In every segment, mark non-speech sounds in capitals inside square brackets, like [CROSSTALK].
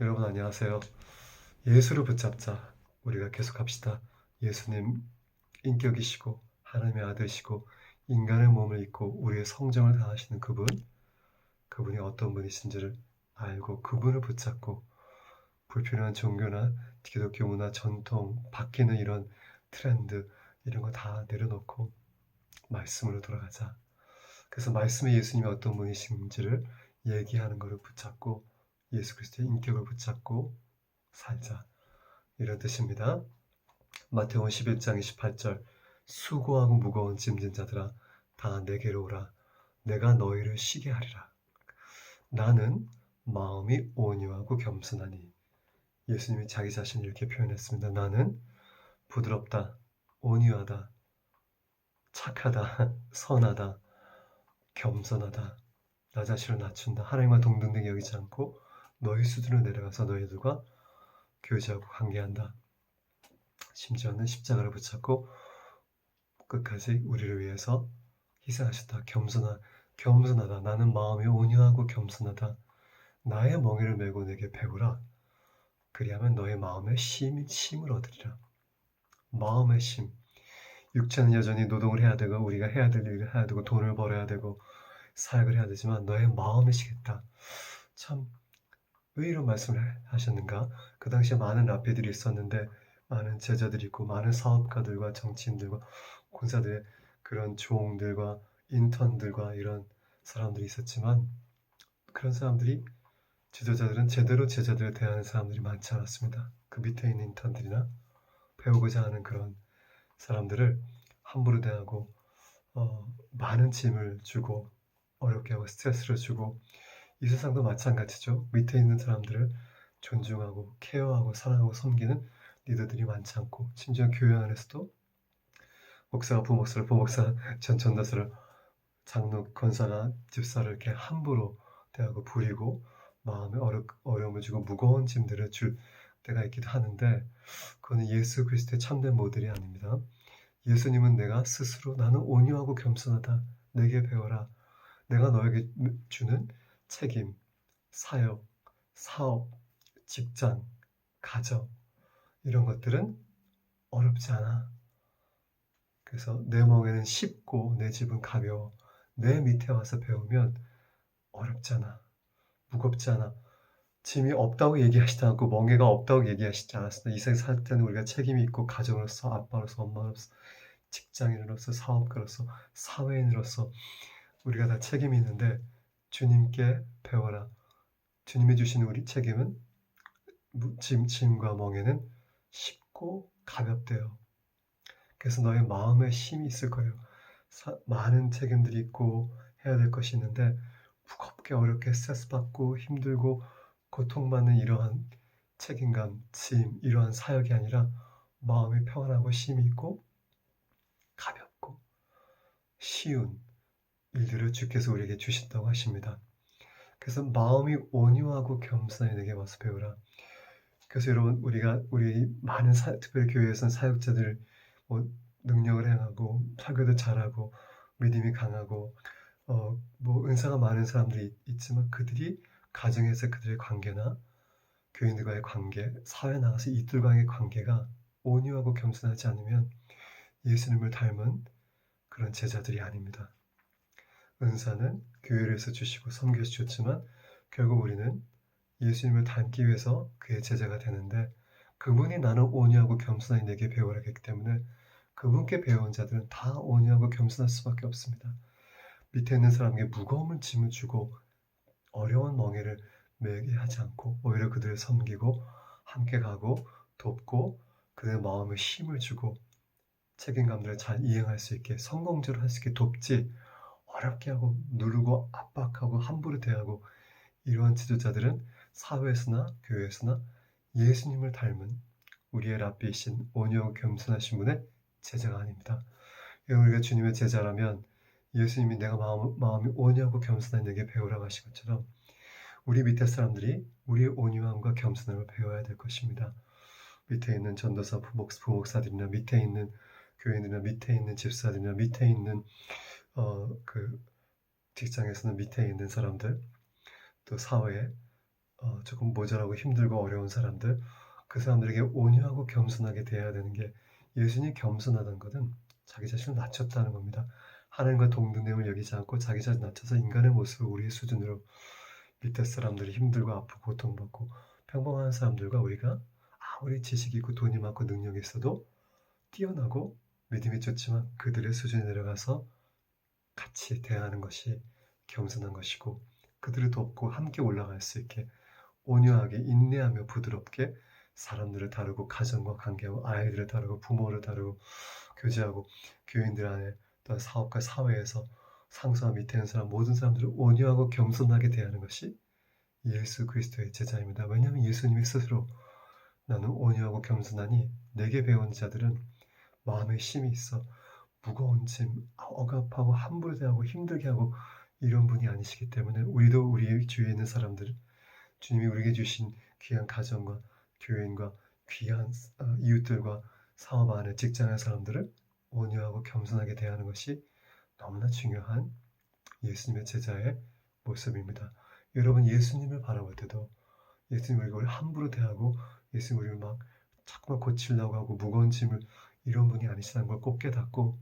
여러분 안녕하세요. 예수를 붙잡자. 우리가 계속 합시다. 예수님 인격이시고 하나님의 아들이시고 인간의 몸을 입고 우리의 성정을 다하시는 그분, 그분이 어떤 분이신지를 알고 그분을 붙잡고 불필요한 종교나 기독교 문화 전통 바뀌는 이런 트렌드 이런 거 다 내려놓고 말씀으로 돌아가자. 그래서 말씀의 예수님이 어떤 분이신지를 얘기하는 것을 붙잡고 예수 그리스도의 인격을 붙잡고 살자. 이런 뜻입니다. 마태복음 11장 28절 수고하고 무거운 짐진 자들아 다 내게로 오라 내가 너희를 쉬게 하리라. 나는 마음이 온유하고 겸손하니 예수님이 자기 자신을 이렇게 표현했습니다. 나는 부드럽다, 온유하다, 착하다, [LAUGHS] 선하다, 겸손하다, 나 자신을 낮춘다, 하나님과 동등되게 여기지 않고 너희 수준으로 내려가서 너희들과 교제하고 관계한다. 심지어는 십자가를 붙잡고 끝까지 우리를 위해서 희생하셨다. 겸손하, 겸손하다. 나는 마음이 온유하고 겸손하다. 나의 멍에를 메고 내게 배우라. 그리하면 너의 마음에 심, 심을 얻으리라. 마음의 심. 육체는 여전히 노동을 해야 되고 우리가 해야 될 일을 해야 되고 돈을 벌어야 되고 사역을 해야 되지만 너의 마음이 시겠다. 참 왜 이런 말씀을 하셨는가? 그 당시에 많은 라피들이 있었는데 많은 제자들이 있고 많은 사업가들과 정치인들과 군사들의 그런 종들과 인턴들과 이런 사람들이 있었지만 그런 사람들이 지도자들은 제대로 제자들을 대하는 사람들이 많지 않았습니다. 그 밑에 있는 인턴들이나 배우고자 하는 그런 사람들을 함부로 대하고 어, 많은 짐을 주고 어렵게 하고 스트레스를 주고 이 세상도 마찬가지죠. 밑에 있는 사람들을 존중하고 케어하고 사랑하고 섬기는 리더들이 많지 않고 심지어 교회 안에서도 목사가 부목사를 부목사 [LAUGHS] 전 전도사를 장로 권사나 집사를 이렇게 함부로 대하고 부리고 마음에 어려, 어려움을 주고 무거운 짐들을 줄 때가 있기도 하는데 그거는 예수 그리스도의 참된 모델이 아닙니다. 예수님은 내가 스스로 나는 온유하고 겸손하다. 내게 배워라. 내가 너에게 주는 책임, 사역, 사업, 직장, 가정 이런 것들은 어렵지 않아. 그래서 내 멍에는 쉽고 내 집은 가벼워. 내 밑에 와서 배우면. 무겁지 않아. 짐이 없다고 얘기하시지 않고 멍에가 없다고 얘기하시지 않았습니다. 이 세상 살 때는 우리가 책임이 있고 가정으로서 아빠로서 엄마로서 직장인으로서 사업가로서 사회인으로서 우리가 다 책임이 있는데 주님께 배워라. 주님이 주신 우리 책임은 짐, 짐과 멍에는 쉽고 가볍대요. 그래서 너의 마음에 힘이 있을 거예요. 사, 많은 책임들이 있고 해야 될 것이 있는데 무겁게 어렵게 스트레스 받고 힘들고 고통받는 이러한 책임감, 짐, 이러한 사역이 아니라 마음이 평안하고 힘이 있고 가볍고 쉬운 일들을 주께서 우리에게 주신다고 하십니다. 그래서 마음이 온유하고 겸손하게 내게 와서 배우라. 그래서 여러분 우리가 우리 많은 사, 특별히 교회에서는 사역자들 뭐 능력을 행하고 설교도 잘하고 믿음이 강하고 어, 뭐 은사가 많은 사람들이 있지만 그들이 가정에서 그들의 관계나 교인들과의 관계, 사회 나가서 이들과의 관계가 온유하고 겸손하지 않으면 예수님을 닮은 그런 제자들이 아닙니다. 은사는 교회에서 주시고 섬겨서 줬지만 결국 우리는 예수님을 닮기 위해서 그의 제자가 되는데 그분이 나는 온유하고 겸손하게 내게 배우라 했기 때문에 그분께 배운 자들은 다 온유하고 겸손할 수밖에 없습니다. 밑에 있는 사람에게 무거움을 짐을 주고 어려운 멍에를 매게 하지 않고 오히려 그들을 섬기고 함께 가고 돕고 그들의 마음에 힘을 주고 책임감들을 잘 이행할 수 있게 성공적으로 할 수 있게 돕지 어렵게 하고 누르고 압박하고 함부로 대하고 이러한 지도자들은 사회에서나 교회에서나 예수님을 닮은 우리의 랍비이신 온유하고 겸손하신 분의 제자가 아닙니다. 우리가 주님의 제자라면 예수님이 내가 마음, 마음이 온유하고 겸손한 내게 배우라고 하신 것처럼 우리 밑에 사람들이 우리의 온유함과 겸손함을 배워야 될 것입니다. 밑에 있는 전도사 부목, 부목사들이나 밑에 있는 교인들이나 밑에 있는 집사들이나 밑에 있는 어, 그 직장에서는 밑에 있는 사람들 또 사회에 어, 조금 모자라고 힘들고 어려운 사람들, 그 사람들에게 온유하고 겸손하게 대해야 되는 게 예수님이 겸손하다는 것은 자기 자신을 낮췄다는 겁니다. 하나님과 동등됨을 여기지 않고 자기 자신 낮춰서 인간의 모습을 우리의 수준으로 밑에 사람들이 힘들고 아프고 고통받고 평범한 사람들과 우리가 아무리 지식이 있고 돈이 많고 능력이 있어도 뛰어나고 믿음이 좋지만 그들의 수준에 내려가서 같이 대하는 것이 겸손한 것이고 그들을 돕고 함께 올라갈 수 있게 온유하게 인내하며 부드럽게 사람들을 다루고 가정과 관계하고 아이들을 다루고 부모를 다루고 교제하고 교인들 안에 또 사업가 사회에서 상수와 밑에 있는 사람 모든 사람들을 온유하고 겸손하게 대하는 것이 예수 그리스도의 제자입니다. 왜냐하면 예수님이 스스로 나는 온유하고 겸손하니 내게 배운 자들은 마음에 힘이 있어 무거운 짐 억압하고 함부로 대하고 힘들게 하고 이런 분이 아니시기 때문에 우리도 우리 주위에 있는 사람들 주님이 우리에게 주신 귀한 가정과 교인과 귀한 어, 이웃들과 사업 안에 직장의 사람들을 온유하고 겸손하게 대하는 것이 너무나 중요한 예수님의 제자의 모습입니다. 여러분 예수님을 바라볼 때도 예수님 우리가 함부로 대하고 예수님 우리를 막 자꾸만 고치려고 하고 무거운 짐을 이런 분이 아니시다는 걸 꼭 깨닫고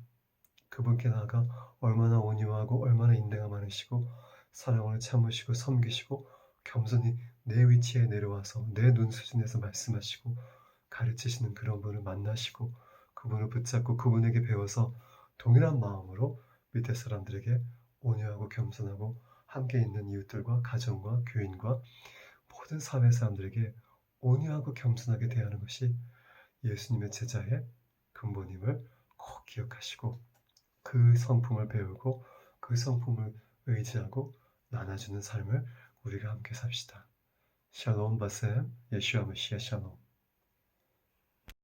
그분께 나아가 얼마나 온유하고 얼마나 인내가 많으시고 사랑을 참으시고 섬기시고 겸손히 내 위치에 내려와서 내 눈 수준에서 말씀하시고 가르치시는 그런 분을 만나시고 그분을 붙잡고 그분에게 배워서 동일한 마음으로 밑에 사람들에게 온유하고 겸손하고 함께 있는 이웃들과 가정과 교인과 모든 사회 사람들에게 온유하고 겸손하게 대하는 것이 예수님의 제자의 근본임을 꼭 기억하시고 그 성품을 배우고 그 성품을 의지하고 나눠주는 삶을 우리가 함께 삽시다. 샬롬 바셈 예슈아 메시아 샬롬